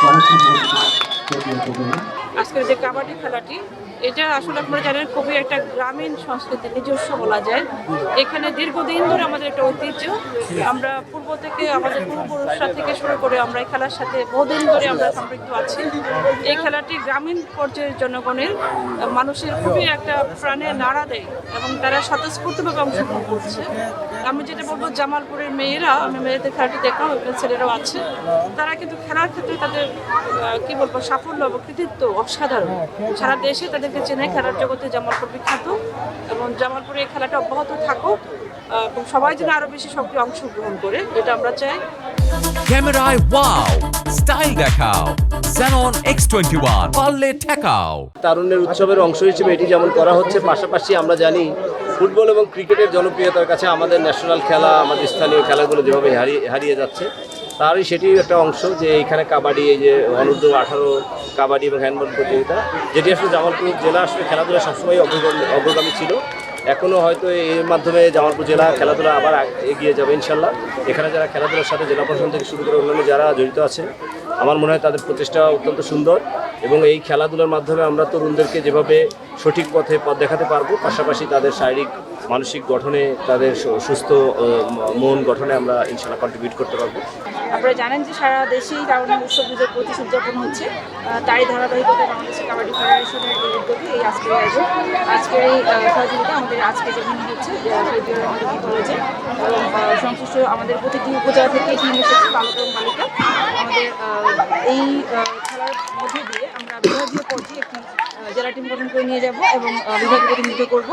정치 모습 대비해 보고요. আজকের যে কাবাডি খেলাটি, এটা আসলে আপনারা জানেন খুবই একটা গ্রামীণ সংস্কৃতি, নিজস্ব বলা যায়। এখানে দীর্ঘদিন ধরে আমাদের একটা ঐতিহ্য, আমরা পূর্ব থেকে আমাদের পূর্বপুরুষরা থেকে শুরু করে আমরা এই খেলার সাথে বহুদিন ধরে আমরা সম্পৃক্ত আছি। এই খেলাটি গ্রামীণ পর্যায়ের জনগণের মানুষের খুবই একটা প্রাণে নাড়া দেয় এবং তারা স্বতঃস্ফূর্তভাবে অংশগ্রহণ করছে। আমি যেটা বলব, জামালপুরের মেয়েরা, আমি মেয়েদের খেলাটি দেখলাম ওখানে ছেলেরাও আছে। তারা কিন্তু খেলার ক্ষেত্রে তাদের কি বলব, সাফল্য এবং কৃতিত্ব অসাধারণ। সারা দেশে তাদেরকে চেনে খেলার জগতে জামালপুর বিখ্যাত এবং জামালপুরে এই খেলাটা অব্যাহত থাকুক। এবং সবাই যেন আরও বেশি সক্রিয় অংশগ্রহণ করে এটা আমরা চাই। ক্যামেরায় ওয়াও স্টাইল দেখাও Xenon X21 পারলে ঠেকাও। তারুণ্যের উৎসবের অংশ হিসেবে এটি যেমন করা হচ্ছে পাশাপাশি আমরা জানি ফুটবল এবং ক্রিকেটের জনপ্রিয়তার কাছে আমাদের ন্যাশনাল খেলা আমাদের স্থানীয় খেলাগুলো যেভাবে হারিয়ে হারিয়ে যাচ্ছে। তারই সেটি একটা অংশ যে এইখানে কাবাডি, এই যে অনূর্ধ্ব আঠারো কাবাডি এবং হ্যান্ডবল প্রতিযোগিতা, যেটি আসলে জামালপুর জেলা আসলে খেলাধুলা সবসময় অগ্রগামী ছিল। এখনও হয়তো এর মাধ্যমে জামালপুর জেলা খেলাধুলা আবার এগিয়ে যাবে ইনশাল্লাহ। এখানে যারা খেলাধুলার সাথে জেলা প্রশাসন থেকে শুরু করে অন্যান্য যারা জড়িত আছে, আমার মনে হয় তাদের প্রচেষ্টা অত্যন্ত সুন্দর। এবং এই খেলাধুলার মাধ্যমে আমরা তরুণদেরকে যেভাবে সঠিক পথে পথ দেখাতে পারব, পাশাপাশি তাদের শারীরিক, মানসিক গঠনে, তাদের সুস্থ মন গঠনে আমরা ইনশাল্লাহ কন্ট্রিবিউট করতে পারব। আপনারা জানেন যে সারা দেশেই তারুণ্য উৎসব হাজার পঁচিশ উদযাপন হচ্ছে। তারই ধারাবাহিকতায় বাংলাদেশের কাবাডি ফেডারেশনের উদ্যোগে এই আজকের আয়োজন। আজকের এই সহযোগিতা আমাদের আজকে যেখানে হচ্ছে কলেজে। এবং সংশ্লিষ্ট আমাদের প্রতিটি উপজেলা থেকে টিম এসেছে বালক এবং বালিকা। আমাদের এই খেলার মধ্যে দিয়ে আমরা বিভাগীয় পর্যায়ে একটি আহ, জেলা টিম গঠন করে নিয়ে যাব এবং বিভাগ প্রতিনিধিত্ব করব।